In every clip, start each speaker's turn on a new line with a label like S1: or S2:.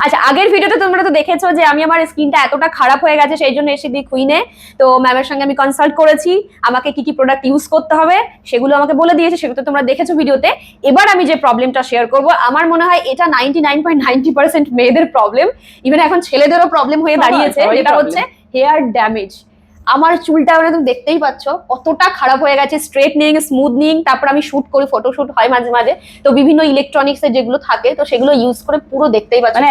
S1: আচ্ছা আগের ভিডিওতে তোমরা তো দেখেছ যে আমি আমার স্কিনটা এতটা খারাপ হয়ে গেছে সেই জন্য এসে দিই কুইনে তো ম্যামের সঙ্গে আমি কনসাল্ট করেছি আমাকে কি কি প্রোডাক্ট ইউজ করতে হবে সেগুলো আমাকে বলে দিয়েছে সেগুলো তো তোমরা দেখেছ ভিডিওতে। এবার আমি যে প্রবলেমটা শেয়ার করব আমার মনে হয় এটা ninety nine point ninety percent মেয়েদের প্রবলেম ইভেন এখন ছেলেদেরও প্রবলেম হয়ে দাঁড়িয়েছে
S2: এটা
S1: যেটা হচ্ছে হেয়ার ড্যামেজ আমার চুলটা মানে তুমি দেখতেই পাচ্ছ কতটা খারাপ হয়ে গেছে স্ট্রেটনিং স্মুথনিং তারপর আমি শুট করি ফটোশুট হয় মাঝে মাঝে। তো বিভিন্ন ইলেকট্রনিক্স এর যেগুলো থাকে তো সেগুলো ইউজ করে পুরো দেখতেই পাচ্ছ
S2: মানে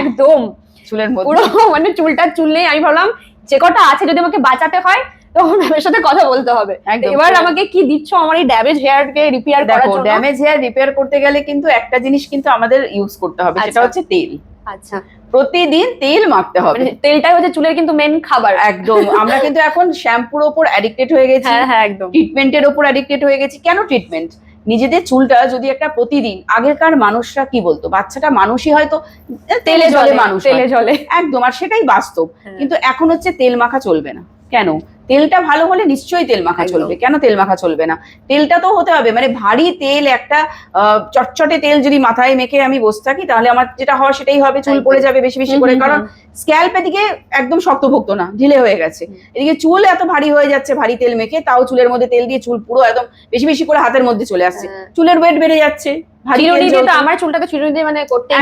S2: একদম চুলের
S1: পুরো মানে চুলটা চুল নেই আমি ভাবলাম যে কটা আছে যদি আমাকে বাঁচাতে হয় তো ম্যামের সাথে কথা বলতে হবে। এবার আমাকে কি দিচ্ছ আমার এই ড্যামেজ হেয়ার কে রিপেয়ার করার জন্য?
S2: ড্যামেজ হেয়ার রিপেয়ার করতে গেলে কিন্তু একটা জিনিস কিন্তু আমাদের ইউজ করতে হবে সেটা
S1: আচ্ছা।
S2: হচ্ছে তেল।
S1: আচ্ছা।
S2: প্রতিদিন তেল মাখতে হবে।
S1: মানে তেলটাই হচ্ছে চুলের কিন্তু মেন খাবার।
S2: একদম। আমরা কিন্তু এখন শ্যাম্পুর ওপর অ্যাডিক্টেড হয়ে গেছি।
S1: হ্যাঁ হ্যাঁ একদম।
S2: ট্রিটমেন্টের ওপর অ্যাডিক্টেড হয়ে গেছি। কেন ট্রিটমেন্ট নিজেদের চুলটা যদি একটা প্রতিদিন আগেরকার মানুষরা কি বলতো? বাচ্চাটা মানুষই হয়তো তেলে জলে মানুষ
S1: তেলে জলে।
S2: একদম আর সেটাই বাস্তব।
S1: হ্যাঁ।
S2: কিন্তু এখন হচ্ছে তেল মাখা চলবে না। কেন? তেলটা ভালো হলে নিশ্চয়ই তেল মাখা চলবে। কেন তেল মাখা চলবে না? তেলটা তো হতে হবে। মানে ভারী তেল একটা চটচটে তেল যদি মাথায় মেখে আমি বসে থাকি তাহলে আমার যেটা হওয়া সেটাই হবে। চুল। পড়ে যাবে বেশি বেশি করে। কারণ স্ক্যাল্প এদিকে একদম শক্তভুক্ত না ঢিলে হয়ে গেছে। এদিকে চুল এত ভারী হয়ে যাচ্ছে ভারী তেল মেখে তাও চুলের মধ্যে তেল দিয়ে চুল পুরো একদম বেশি বেশি করে হাতের মধ্যে চলে আসছে।
S1: হ্যাঁ।
S2: চুলের ওয়েট বেড়ে যাচ্ছে।
S1: আমার চিরুনি দিয়ে মানে।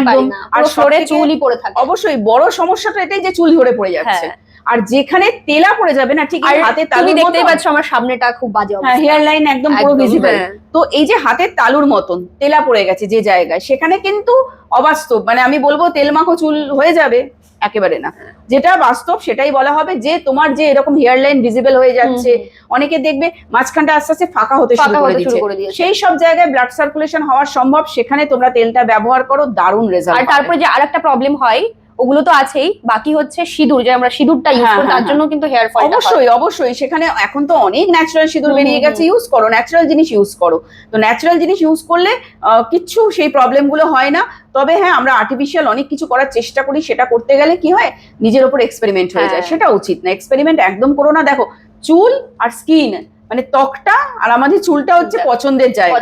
S1: পারি না।
S2: আর
S1: সরে চুলই পড়ে থাকে।
S2: অবশ্যই বড় সমস্যাটা এটাই যে চুল ঝরে পড়ে যাচ্ছে।
S1: হ্যাঁ।
S2: আর যেখানে তেলা পড়ে যাবে না ঠিক হাতে
S1: তুমি দেখতেই পাচ্ছ আমার সামনেটা খুব বাজে
S2: হ্যাঁ
S1: অবস্থা।
S2: হেয়ার লাইন একদম পুরো ভিজিবল
S1: হ্যাঁ।
S2: তো এই যে হাতের তালুর মতন তেলা পড়ে গেছে যে জায়গায় সেখানে কিন্তু অবাস্তব মানে আমি বলব তেল মাখো চুল হয়ে যাবে একেবারে না। যেটা বাস্তব সেটাই বলা হবে যে তোমার যে এরকম হেয়ার লাইন ভিজিবল হয়ে যাচ্ছে অনেকে দেখবে মাঝখানটা আস্তে আস্তে ফাঁকা হতে শুরু করে দিচ্ছে সেই সব জায়গায় ব্লাড সার্কুলেশন হওয়া সম্ভব সেখানে তোমরা তেলটা ব্যবহার করো দারুণ রেজাল্ট আর
S1: তারপরে যে আরেকটা প্রবলেম হয় ওগুলো তো আছেই বাকি হচ্ছে সিঁদুর যে আমরা সিঁদুরটা ইউজ
S2: হ্যাঁ,
S1: করি তার
S2: হ্যাঁ,
S1: জন্য কিন্তু হেয়ার ফল
S2: অবশ্যই অবশ্যই সেখানে এখন তো অনেক ন্যাচারাল সিঁদুর বেরিয়ে গেছে ইউজ করো ন্যাচারাল জিনিস ইউজ করো। তো ন্যাচারাল জিনিস ইউজ করলে কিচ্ছু সেই প্রবলেমগুলো হয় না। তবে হ্যাঁ আমরা আর্টিফিশিয়াল অনেক কিছু করার চেষ্টা করি সেটা করতে গেলে কি হয় নিজের ওপর এক্সপেরিমেন্ট হয়ে যায়
S1: হ্যাঁ।
S2: সেটা উচিত না এক্সপেরিমেন্ট একদম করো না। দেখো চুল আর স্কিন মানে ত্বকটা আর আমাদের চুলটা হচ্ছে পছন্দের জায়গা।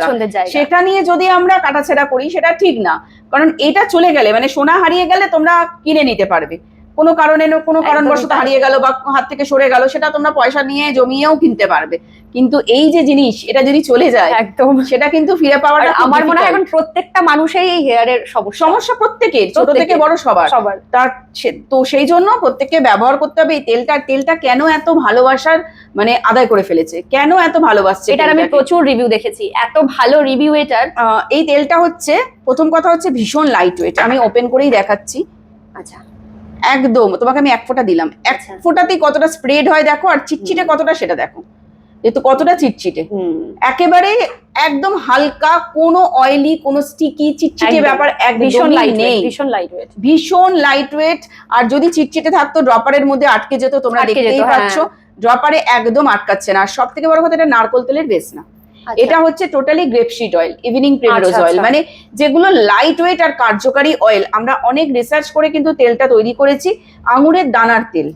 S2: সেটা নিয়ে যদি আমরা কাটাছেড়া করি সেটা ঠিক না। কারণ এটা চলে গেলে মানে সোনা হারিয়ে গেলে তোমরা কিনে নিতে পারবে। কোনো কারণে কোনো কারণবশত হারিয়ে গেল বা হাত থেকে সরে গেল সেটা তোমরা পয়সা নিয়ে জমিয়েও কিনতে পারবে। কিন্তু এই যে জিনিস এটা যদি চলে যায়
S1: একদম।
S2: সেটা কিন্তু ফিরে পাওয়াটা
S1: আমার মনে হয় এখন প্রত্যেকটা মানুষের এই হেয়ারের সমস্যা।
S2: সমস্যা প্রত্যেকের ছোট থেকে বড় সবার।
S1: সবার।
S2: তার তো সেই জন্য প্রত্যেককে ব্যবহার করতে হবে এই তেলটা তেলটা কেন এত ভালোবাসার মানে আদায় করে ফেলেছে? কেন এত ভালোবাসছে
S1: এটার আমি প্রচুর রিভিউ দেখেছি। এত ভালো রিভিউ এটার।
S2: এই তেলটা হচ্ছে প্রথম কথা হচ্ছে ভীষণ লাইট ওয়েট আমি ওপেন করেই দেখাচ্ছি।
S1: আচ্ছা।
S2: একদম তোমাকে আমি এক ফোঁটা দিলাম। এক
S1: আচ্ছা।
S2: ফোঁটাতেই কতটা স্প্রেড হয় দেখো আর চিটচিটে কতটা সেটা দেখো। যেহেতু কতটা চিটচিটে।
S1: হুম।
S2: একেবারে একদম হালকা কোনো অয়েলি কোনো স্টিকি চিটচিটে। ব্যাপার
S1: ভীষণ লাইট
S2: নেই।
S1: ভীষণ লাইট ওয়েট
S2: ভীষণ লাইট ওয়েট আর যদি চিটচিটে থাকতো ড্রপারের মধ্যে আটকে যেত তোমরা দেখতেই
S1: হ্যাঁ।
S2: পাচ্ছ। ড্রপারে একদম আটকাচ্ছে না। আর সব থেকে বড় কথা এটা নারকোল তেলের বেশ না এটা হচ্ছে totally grapeseed oil evening primrose
S1: আচ্ছা,
S2: অয়েল
S1: আচ্ছা।
S2: মানে যেগুলো লাইট ওয়েট আর কার্যকারী অয়েল আমরা অনেক রিসার্চ করে কিন্তু তেলটা তৈরি করেছি আঙুরের দানার তেল।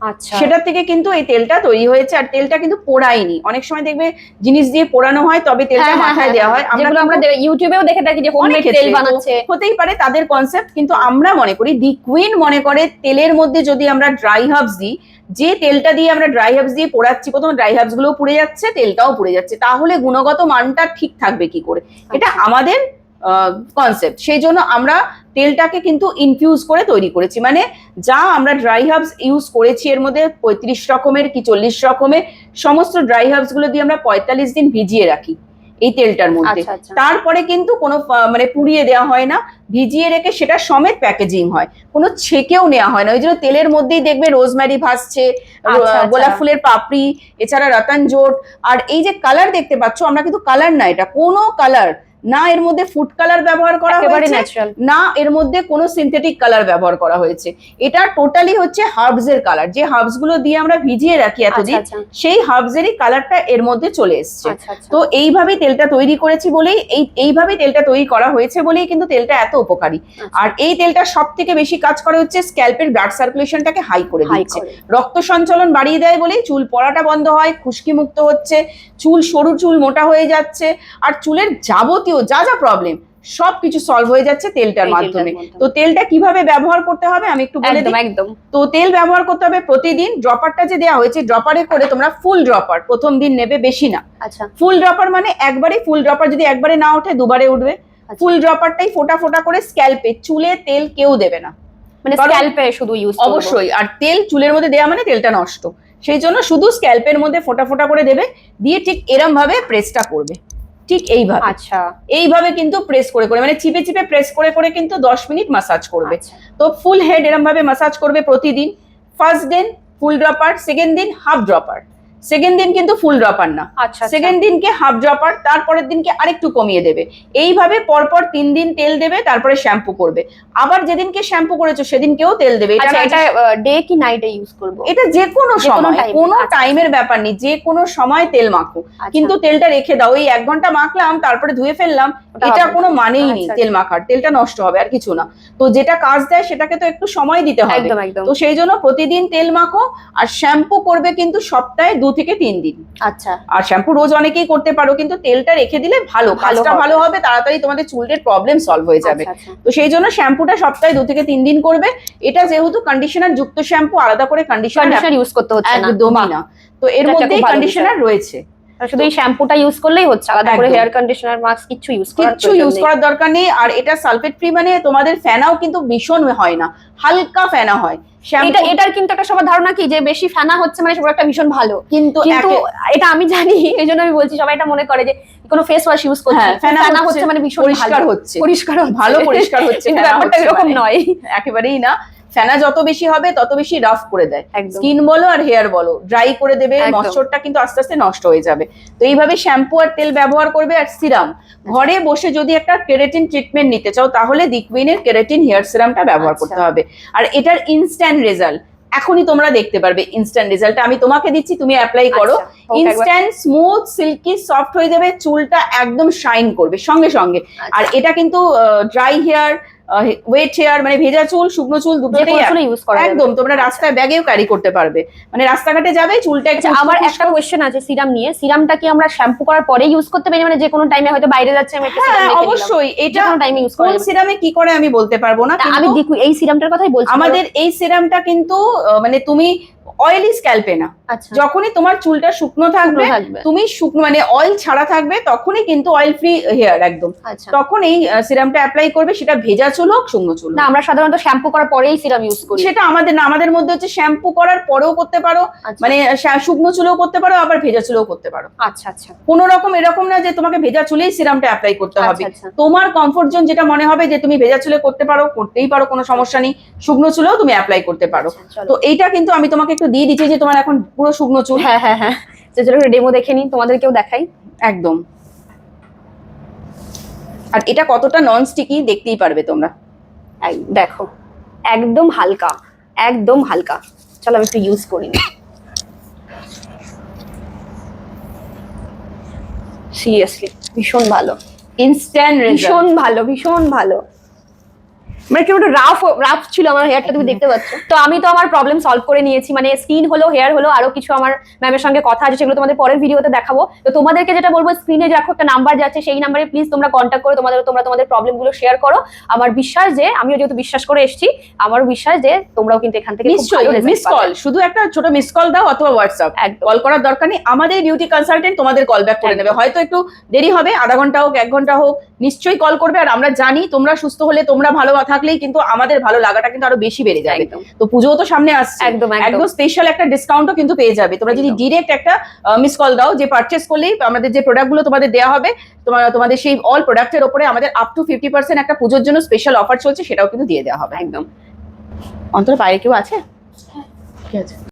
S1: আচ্ছা।
S2: সেটার থেকে কিন্তু এই তেলটা তৈরি হয়েছে আর তেলটা কিন্তু পোড়ায়নি। অনেক সময় দেখবে জিনিস দিয়ে পোড়ানো হয় তবে তেলটা
S1: হ্যাঁ, হ্যাঁ,
S2: মাথায়
S1: হ্যাঁ,
S2: দেওয়া হয়। আমরা
S1: আমরা ইউটিউবেও দেখে থাকি যে হোমমেড তেল বানাচ্ছে।
S2: হতেই পারে তাদের কনসেপ্ট কিন্তু আমরা মনে করি দি কুইন মনে করে তেলের মধ্যে যদি আমরা ড্রাই হার্বস দিই যে তেলটা দিয়ে আমরা ড্রাই হার্বস দিয়ে পোড়াচ্ছি প্রথম ড্রাই হার্বসগুলো পুড়ে যাচ্ছে তেলটাও পুড়ে যাচ্ছে তাহলে গুণগত মানটা ঠিক থাকবে কি করে? এটা
S1: আচ্ছা।
S2: আমাদের কনসেপ্ট সেই জন্য আমরা তেলটাকে কিন্তু ইনফিউজ করে তৈরি করেছি। মানে যা আমরা ড্রাই হার্বস ইউজ করেছি এর মধ্যে পঁয়ত্রিশ রকমের কি চল্লিশ রকমের সমস্ত ড্রাই হার্বসগুলো দিয়ে আমরা পঁয়তাল্লিশ দিন ভিজিয়ে রাখি এই তেলটার মধ্যে।
S1: আচ্ছা আচ্ছা।
S2: তারপরে কিন্তু কোনো মানে পুড়িয়ে দেওয়া হয় না। ভিজিয়ে রেখে সেটা সমেত প্যাকেজিং হয়। কোনো ছেকেও নেওয়া হয় না। ওই জন্য তেলের মধ্যেই দেখবে রোজম্যারি ভাসছে
S1: আচ্ছা।
S2: গোলাপ ফুলের পাপড়ি এছাড়া রতন জোট। আর এই যে কালার দেখতে পাচ্ছ আমরা কিন্তু কালার না এটা কোনো কালার না এর মধ্যে ফুড কালার ব্যবহার করা হয়েছে না এর মধ্যে কোনো সিনথেটিক কালার ব্যবহার করা হয়েছে। এটা টোটালি হচ্ছে হার্বস এর কালার যে হার্বসগুলো দিয়ে আমরা ভিজিয়ে রাখি
S1: আচ্ছা
S2: এতদিন
S1: আচ্ছা
S2: সেই হার্বসেরই কালারটা এর মধ্যে চলে এসছে।
S1: আচ্ছা আচ্ছা।
S2: তো এইভাবেই তেলটা তৈরি করেছি বলেই এই এইভাবেই তেলটা তৈরি করা হয়েছে বলেই কিন্তু তেলটা এত উপকারী।
S1: আচ্ছা।
S2: আর এই তেলটা সব থেকে বেশি কাজ করে হচ্ছে স্ক্যাল্পের ব্লাড সার্কুলেশনটাকে হাই করে দিচ্ছে। রক্ত সঞ্চালন বাড়িয়ে দেয় বলেই চুল পড়াটা বন্ধ হয় খুশকি মুক্ত হচ্ছে চুল সরু চুল মোটা হয়ে যাচ্ছে আর চুলের যাবতীয় যা যা প্রবলেম সব কিছু সলভ হয়ে যাচ্ছে তেলটার মাধ্যমে। তো তেলটা কীভাবে ব্যবহার করতে হবে আমি একটু বলে দিই।
S1: একদম।
S2: তো তেল ব্যবহার করতে হবে প্রতিদিন ড্রপারটা যে দেওয়া হয়েছে ড্রপারে করে তোমরা ফুল ড্রপার প্রথম দিন নেবে বেশি না।
S1: আচ্ছা।
S2: ফুল ড্রপার মানে একবারে ফুল ড্রপার যদি একবারে না ওঠে দুবারে উঠবে।
S1: আচ্ছা।
S2: ফুল ড্রপারটাই ফোটা ফোটা করে স্ক্যাল্পে চুলে তেল কেউ দেবে না।
S1: মানে স্ক্যাল্পে শুধু ইউজ
S2: অবশ্যই আর তেল চুলের মধ্যে দেওয়া মানে তেলটা নষ্ট। সেই জন্য শুধু স্ক্যাল্পের মধ্যে ফোটা ফোটা করে দেবে দিয়ে ঠিক এরম ভাবে প্রেসটা করবে। ঠিক এইভাবে।
S1: আচ্ছা।
S2: এইভাবে কিন্তু প্রেস করে করে মানে চিপে চিপে প্রেস করে করে কিন্তু দশ মিনিট মাসাজ করবে।
S1: আচ্ছা।
S2: তো ফুল হেড এরম ভাবে মাসাজ করবে প্রতিদিন। ফার্স্ট দিন ফুল ড্রপার সেকেন্ড দিন হাফ ড্রপার সেকেন্ড দিন কিন্তু ফুল ড্রপার না।
S1: আচ্ছা
S2: সেকেন্ড দিনকে হাফ ড্রপার তারপরের দিনকে আরেকটু কমিয়ে দেবে। এইভাবে পরপর তিন দিন তেল দেবে তারপরে শ্যাম্পু করবে। আবার যেদিনকে শ্যাম্পু করেছ সেদিনকেও তেল দেবে। এটা
S1: আচ্ছা
S2: যে-
S1: এটা ডে কি নাইটে ইউজ করব?
S2: এটা যে কোনো সময় কোনো
S1: আচ্ছা।
S2: টাইমের ব্যাপার নেই যে কোনো সময় তেল মাখো।
S1: আচ্ছা।
S2: কিন্তু তেলটা রেখে দাও। এই এক ঘণ্টা মাখলাম তারপরে ধুয়ে ফেললাম এটা কোনো মানেই নেই
S1: আচ্ছা,
S2: তেল মাখার। তেলটা নষ্ট হবে আর কিছু না। তো যেটা কাজ দেয় সেটাকে তো একটু সময় দিতে হবে। তো সেই জন্য প্রতিদিন তেল মাখো আর শ্যাম্পু করবে কিন্তু সপ্তাহে দু থেকে তিন দিন।
S1: আচ্ছা।
S2: আর শ্যাম্পু রোজ অনেকেই করতে পারো কিন্তু তেলটা রেখে দিলে ভালো কাজটা ভালো হবে তাড়াতাড়ি তোমাদের চুলের প্রবলেম সলভ হয়ে যাবে।
S1: আচ্ছা, আচ্ছা।
S2: তো সেই জন্য শ্যাম্পুটা সপ্তাহে দু থেকে তিন দিন করবে। এটা যেহেতু কন্ডিশনার যুক্ত শ্যাম্পু আলাদা করে কন্ডিশনার
S1: ইউজ করতে হচ্ছে
S2: একদমই না। তো এর মধ্যেই কন্ডিশনার রয়েছে।
S1: শুধু এই শ্যাম্পুটা ইউজ করলেই হচ্ছে আলাদা করে। হেয়ার কন্ডিশনার মাস্ক কিছু ইউজ করার
S2: কিচ্ছু ইউজ করার দরকার নেই। আর এটা সালফেট ফ্রি মানে তোমাদের ফেনাও কিন্তু ভীষণ হয় না। হালকা ফেনা হয়।
S1: এটা এটার কিন্তু একটা সবার ধারণা কি? যে বেশি ফেনা হচ্ছে মানে একটা ভীষণ ভালো।
S2: কিন্তু
S1: কিন্তু এটা আমি জানি এই জন্য আমি বলছি সবাই এটা মনে করে যে কোনো ফেস ওয়াশ ইউজ করছে।
S2: হ্যাঁ, ফেনা হচ্ছে,
S1: মানে ভীষণ
S2: পরিষ্কার হচ্ছে।
S1: পরিষ্কার
S2: ভালো পরিষ্কার হচ্ছে,
S1: ব্যাপারটা এরকম
S2: মানে।
S1: নয়।
S2: একেবারেই না। ফেনা যত বেশি হবে তত বেশি রাফ করে দেয় স্কিন বলো আর হেয়ার বলো ড্রাই করে দেবে
S1: একদম।
S2: ময়শ্চারটা কিন্তু আস্তে আস্তে নষ্ট হয়ে যাবে তো এইভাবে শ্যাম্পু আর তেল ব্যবহার করবে আর সিরাম ঘরে বসে যদি একটা কেরাটিন ট্রিটমেন্ট নিতে চাও তাহলে দিকউইনের কেরাটিন হেয়ার সিরামটা ব্যবহার
S1: আচ্ছা।
S2: করতে হবে আর এটার ইনস্ট্যান্ট রেজাল্ট এখনই তোমরা দেখতে পারবে ইনস্ট্যান্ট রেজাল্টটা আমি তোমাকে দিচ্ছি তুমি অ্যাপ্লাই করো। ইনস্ট্যান্ট স্মুথ সিল্কি সফট হয়ে যাবে চুলটা একদম শাইন করবে সঙ্গে সঙ্গে
S1: আচ্ছা।
S2: আর এটা কিন্তু ড্রাই হেয়ার ওয়েট হেয়ার মানে ভেজা চুল শুকনো চুল
S1: চুলে ইউজ করা
S2: একদম তোমরা রাস্তায় ব্যাগেও ক্যারি করতে পারবে। মানে রাস্তাঘাটে যাবে চুলটা একটু
S1: আচ্ছা আমার একটা কোয়েশ্চেন আছে সিরাম নিয়ে। সিরামটা কি আমরা শ্যাম্পু করার পরে ইউজ করতে পারি? মানে যে কোনো টাইমে হয়তো বাইরে যাচ্ছে আমি একটা
S2: হ্যাঁ
S1: সিরাম
S2: অবশ্যই এটা
S1: কোনো টাইমে ইউজ করি
S2: সিরামে কি করে আমি বলতে পারব না
S1: আমি দেখো এই সিরামটার কথাই বলছি
S2: আমাদের এই সিরামটা কিন্তু মানে তুমি অয়েলি স্ক্যাল্পে না।
S1: আচ্ছা।
S2: যখনই তোমার চুলটা শুকনো থাকবে তুমি শুকনো মানে অয়েল ছাড়া থাকবে তখনই কিন্তু অয়েল ফ্রি হেয়ার একদম।
S1: আচ্ছা।
S2: তখন এই সিরামটা অ্যাপ্লাই করবে সেটা ভেজা চুল হোক শুকনো চুল
S1: না আমরা সাধারণত শ্যাম্পু করার পরেই সিরাম ইউজ করি।
S2: সেটা আমাদের না আমাদের মধ্যে হচ্ছে শ্যাম্পু করার পরেও করতে পারো।
S1: আচ্ছা।
S2: মানে শুকনো চুলেও করতে পারো আবার ভেজা চুলেও করতে পারো।
S1: আচ্ছা আচ্ছা।
S2: কোনো রকম এরকম না যে তোমাকে ভেজা চুলেই সিরামটা অ্যাপ্লাই করতে হবে। তোমার কমফোর্ট জোন যেটা মনে হবে যে তুমি ভেজা চুলে করতে পারো করতেই পারো কোনো সমস্যা নেই। শুকনো চুলেও তুমি অ্যাপ্লাই করতে পারো। তো এইটা কিন্তু আমি তোমাকে একটু দিয়ে দিচ্ছি যে তোমার এখন পুরো শুকনো চুল।
S1: হ্যাঁ হ্যাঁ হ্যাঁ। যে চলো ডেমো দেখে নিই তোমাদেরকেও দেখাই।
S2: একদম। আর এটা কতটা নন স্টিকি দেখতেই পারবে তোমরা।
S1: দেখো একদম হালকা একদম হালকা। চলো আমি একটু ইউজ করি সিরিয়াসলি ভীষণ ভালো।
S2: ইনস্ট্যান্ট
S1: ভীষণ ভালো ভীষণ ভালো। মানে কেমন রাফ রাফ ছিল আমার হেয়ারটা তুমি দেখতে পাচ্ছ। তো আমি তো আমার প্রবলেম সলভ করে নিয়েছি মানে স্কিন হলো হেয়ার হলো আরও কিছু আমার ম্যামের সঙ্গে কথা আছে সেগুলো তোমাদের পরের ভিডিওতে দেখাবো। তো তোমাদেরকে যেটা বলব স্ক্রিনে দেখো একটা নাম্বার যাচ্ছে সেই নাম্বারে প্লিজ তোমরা কন্ট্যাক্ট করে তোমাদের তোমরা তোমাদের প্রবলেমগুলো শেয়ার করো। আমার বিশ্বাস যে আমিও যেহেতু বিশ্বাস করে এসেছি আমারও বিশ্বাস যে তোমরাও কিন্তু এখান থেকে
S2: মিস কল শুধু একটা ছোট মিস কল দাও অথবা হোয়াটসঅ্যাপ কল করার দরকার নেই আমাদের বিউটি কনসালটেন্ট তোমাদের কল ব্যাক করে নেবে। হয়তো একটু দেরি হবে আধা ঘণ্টা হোক এক ঘণ্টা হোক নিশ্চয়ই কল করবে। আর আমরা জানি তোমরা সুস্থ হলে তোমরা ভালো থাকলেই কিন্তু আমাদের ভালো লাগাটা কিন্তু আরও বেশি বেড়ে যাবে। তো পুজোও তো সামনে আসছে।
S1: একদম, একদম।
S2: স্পেশাল একটা ডিসকাউন্টও কিন্তু পেয়ে যাবে। তোমরা যদি ডিরেক্ট একটা মিস কল দাও যে পারচেস করলেই আমাদের যে প্রোডাক্টগুলো তোমাদের দেওয়া হবে তোমার তোমাদের সেই অল প্রোডাক্টের ওপরে আমাদের আপ টু ফিফটি পার্সেন্ট একটা পুজোর জন্য স্পেশাল অফার চলছে সেটাও কিন্তু দিয়ে দেওয়া হবে।
S1: একদম।
S2: অন্তর বাইরে কেউ আছে? ঠিক আছে?